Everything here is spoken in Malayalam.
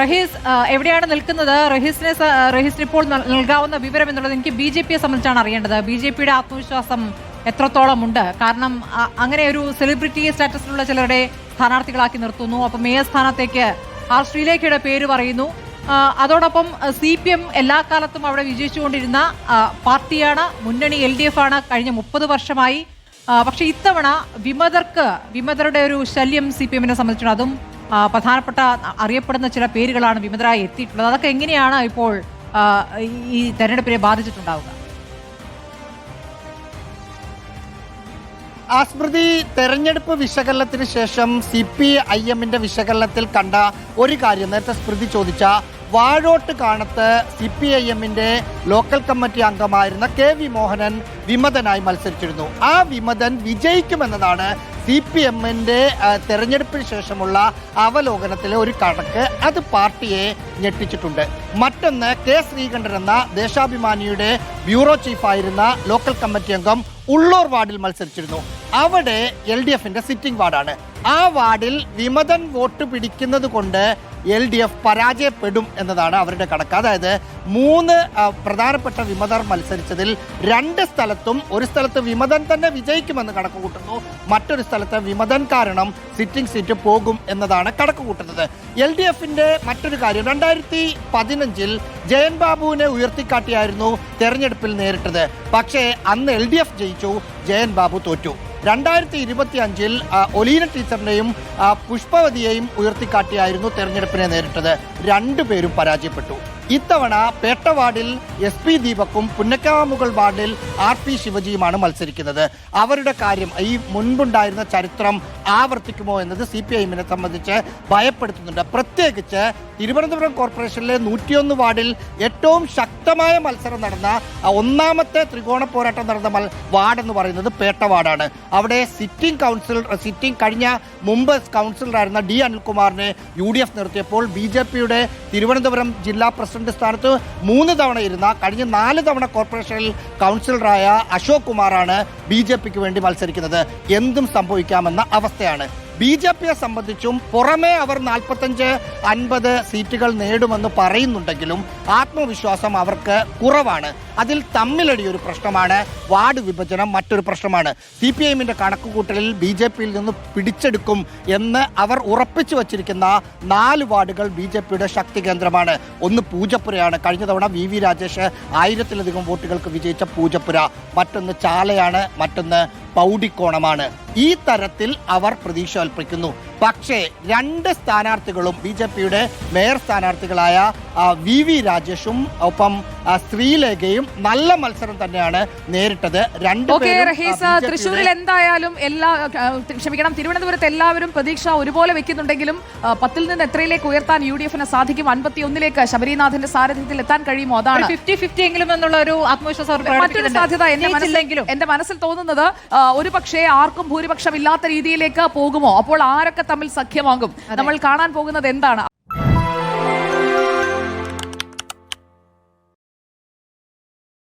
റഹീസ് എവിടെയാണ് നിൽക്കുന്നത്? റഹീസിനെ റഹീസ് ഇപ്പോൾ നൽകാവുന്ന വിവരം എന്നുള്ളത് എനിക്ക് ബി ജെ പിയെ സംബന്ധിച്ചാണ് അറിയേണ്ടത്. ബി ജെ പിയുടെ ആത്മവിശ്വാസം എത്രത്തോളം ഉണ്ട്? കാരണം അങ്ങനെ ഒരു സെലിബ്രിറ്റി സ്റ്റാറ്റസിലുള്ള ചിലരുടെ സ്ഥാനാർത്ഥികളാക്കി നിർത്തുന്നു. അപ്പം മേയർ സ്ഥാനത്തേക്ക് ആർ ശ്രീലേഖയുടെ പേര് പറയുന്നു. അതോടൊപ്പം സി പി എം എല്ലാ കാലത്തും അവിടെ വിജയിച്ചുകൊണ്ടിരുന്ന പാർട്ടിയാണ് മുന്നണി എൽ ഡി എഫ് ആണ് കഴിഞ്ഞ മുപ്പത് വർഷമായി. പക്ഷേ ഇത്തവണ വിമതർക്ക് വിമതരുടെ ഒരു ശല്യം സി പി എമ്മിനെ സംബന്ധിച്ചിട്ടുണ്ട്. അതും പ്രധാനപ്പെട്ട അറിയപ്പെടുന്ന ചില പേരുകളാണ് വിമതരായി എത്തിയിട്ടുള്ളത്. അതൊക്കെ എങ്ങനെയാണ് ഇപ്പോൾ ഈ തെരഞ്ഞെടുപ്പിനെ ബാധിച്ചിട്ടുണ്ടാവുക? ആ സ്മൃതി തെരഞ്ഞെടുപ്പ് വിശകലനത്തിന് ശേഷം സി പി ഐ എമ്മിന്റെ വിശകലനത്തിൽ കണ്ട ഒരു കാര്യം. നേരത്തെ സ്മൃതി ചോദിച്ച വാഴോട്ട് കാണത്ത് സി പി ഐ എമ്മിന്റെ ലോക്കൽ കമ്മിറ്റി അംഗമായിരുന്ന കെ വി മോഹനൻ വിമതനായി മത്സരിച്ചിരുന്നു. ആ വിമതൻ വിജയിക്കുമെന്നതാണ് സി പി എമ്മിന്റെ തെരഞ്ഞെടുപ്പിന് ശേഷമുള്ള അവലോകനത്തിലെ ഒരു കണക്ക് അത് പാർട്ടിയെ ഞെട്ടിച്ചിട്ടുണ്ട്. മറ്റൊന്ന് കെ ശ്രീകണ്ഠൻ എന്ന ദേശാഭിമാനിയുടെ ബ്യൂറോ ചീഫായിരുന്ന ലോക്കൽ കമ്മിറ്റി അംഗം ഉള്ളൂർ വാർഡിൽ മത്സരിച്ചിരുന്നു. അവിടെ എൽ ഡി എഫിന്റെ സിറ്റിംഗ് വാർഡാണ്. ആ വാർഡിൽ വിമതൻ വോട്ട് പിടിക്കുന്നത് കൊണ്ട് എൽ ഡി എഫ് പരാജയപ്പെടും എന്നതാണ് അവരുടെ കണക്ക്. അതായത് മൂന്ന് പ്രധാനപ്പെട്ട വിമതർ മത്സരിച്ചതിൽ രണ്ട് സ്ഥലത്തും ഒരു സ്ഥലത്ത് വിമതൻ തന്നെ വിജയിക്കുമെന്ന് കണക്ക് കൂട്ടുന്നു മറ്റൊരു സ്ഥലത്ത് വിമതൻ കാരണം സിറ്റിംഗ് സീറ്റ് പോകും എന്നതാണ് കണക്ക് കൂട്ടുന്നത് എൽ ഡി എഫിന്റെ മറ്റൊരു കാര്യം രണ്ടായിരത്തി പതിനഞ്ചിൽ ജയൻ ബാബുവിനെ ഉയർത്തിക്കാട്ടിയായിരുന്നു തെരഞ്ഞെടുപ്പിൽ നേരിട്ടത്. പക്ഷേ അന്ന് എൽ ഡി എഫ് ജയിച്ചു ജയൻ ബാബു തോറ്റു. രണ്ടായിരത്തി ഇരുപത്തി അഞ്ചിൽ ഒലീന ടീച്ചറിനെയും ആ, പുഷ്പവതിയെയും ഉയർത്തിക്കാട്ടിയായിരുന്നു തെരഞ്ഞെടുപ്പിനെ നേരിട്ടത്. രണ്ടുപേരും പരാജയപ്പെട്ടു. ഇത്തവണ പേട്ട വാർഡിൽ എസ് പി ദീപക്കും പുന്നക്കാമുകൾ വാർഡിൽ ആർ പി ശിവജിയുമാണ് മത്സരിക്കുന്നത്. അവരുടെ കാര്യം ഈ മുൻപുണ്ടായിരുന്ന ചരിത്രം ആവർത്തിക്കുമോ എന്നത് സി പി ഐഎമ്മിനെ സംബന്ധിച്ച് ഭയപ്പെടുത്തുന്നുണ്ട്. പ്രത്യേകിച്ച് തിരുവനന്തപുരം കോർപ്പറേഷനിലെ നൂറ്റിയൊന്ന് വാർഡിൽ ഏറ്റവും ശക്തമായ മത്സരം നടന്ന ഒന്നാമത്തെ ത്രികോണ പോരാട്ടം നടന്ന വാർഡ് എന്ന് പറയുന്നത് പേട്ട വാർഡാണ് അവിടെ സിറ്റിംഗ് കൗൺസിലർ സിറ്റിംഗ് കഴിഞ്ഞ മുമ്പ് കൗൺസിലറായിരുന്ന ഡി അനിൽകുമാറിനെ യു ഡി എഫ് നിർത്തിയപ്പോൾ ബി ജെ പിയുടെ തിരുവനന്തപുരം ജില്ലാ പ്രസിഡന്റ് സ്ഥാനത്ത് മൂന്ന് തവണ ഇരുന്ന കഴിഞ്ഞ നാല് തവണ കോർപ്പറേഷനിൽ കൗൺസിലറായ അശോക് കുമാറാണ് ബി ജെ പിക്ക് വേണ്ടി മത്സരിക്കുന്നത്. എന്തും സംഭവിക്കാമെന്ന അവസ്ഥയാണ് ബി ജെ പിയെ സംബന്ധിച്ചും പുറമേ അവർ നാൽപ്പത്തഞ്ച് അൻപത് സീറ്റുകൾ നേടുമെന്ന് പറയുന്നുണ്ടെങ്കിലും ആത്മവിശ്വാസം അവർക്ക് കുറവാണ്. അതിൽ തമ്മിലടി ഒരു പ്രശ്നമാണ് വാർഡ് വിഭജനം മറ്റൊരു പ്രശ്നമാണ്. സി പി ഐഎമ്മിന്റെ കണക്കുകൂട്ടലിൽ ബി ജെ പിയിൽ നിന്ന് പിടിച്ചെടുക്കും എന്ന് അവർ ഉറപ്പിച്ചു വച്ചിരിക്കുന്ന നാല് വാർഡുകൾ ബി ജെ പിയുടെ ശക്തി കേന്ദ്രമാണ്. ഒന്ന് പൂജപ്പുരയാണ്. കഴിഞ്ഞ തവണ വി വി രാജേഷ് ആയിരത്തിലധികം വോട്ടുകൾക്ക് വിജയിച്ച പൂജപ്പുര. മറ്റൊന്ന് ചാലയാണ്. മറ്റൊന്ന് പൗഡിക്കോണമാണ് ഈ തരത്തിൽ അവർ പ്രതീക്ഷ കൽപ്പിക്കുന്നു പക്ഷേ രണ്ട് സ്ഥാനാർത്ഥികളും ബി ജെ പിയുടെ മേയർ സ്ഥാനാർത്ഥികളായ വി വി രാജേഷും ഒപ്പം സ്ത്രീലേഖയും ശ്രീലേഖയും നല്ല മത്സരം തന്നെയാണ് നേരിട്ടത്. തൃശ്ശൂരിൽ എന്തായാലും എല്ലാ ക്ഷമിക്കണം തിരുവനന്തപുരത്ത് എല്ലാവരും പ്രതീക്ഷ ഒരുപോലെ വെക്കുന്നുണ്ടെങ്കിലും പത്തിൽ നിന്ന് എത്രയിലേക്ക് ഉയർത്താൻ യു ഡി എഫിന് സാധിക്കും? അൻപത്തി ഒന്നിലേക്ക് ശബരിനാഥിന്റെ സാരഥ്യത്തിൽ എത്താൻ കഴിയുമോ? അതാണ്. ഫിഫ്റ്റി ഫിഫ്റ്റി എങ്കിലും എന്നുള്ള ഒരു ആത്മവിശ്വാസം മറ്റൊരു. സാധ്യത എന്റെ മനസ്സിൽ എന്റെ മനസ്സിൽ തോന്നുന്നത് ഒരു പക്ഷേ ആർക്കും ഭൂരിപക്ഷം ഇല്ലാത്ത രീതിയിലേക്ക് പോകുമോ? അപ്പോൾ ആരൊക്കെ തമ്മിൽ സഖ്യമാകും. നമ്മൾ കാണാൻ പോകുന്നത് എന്താണ്?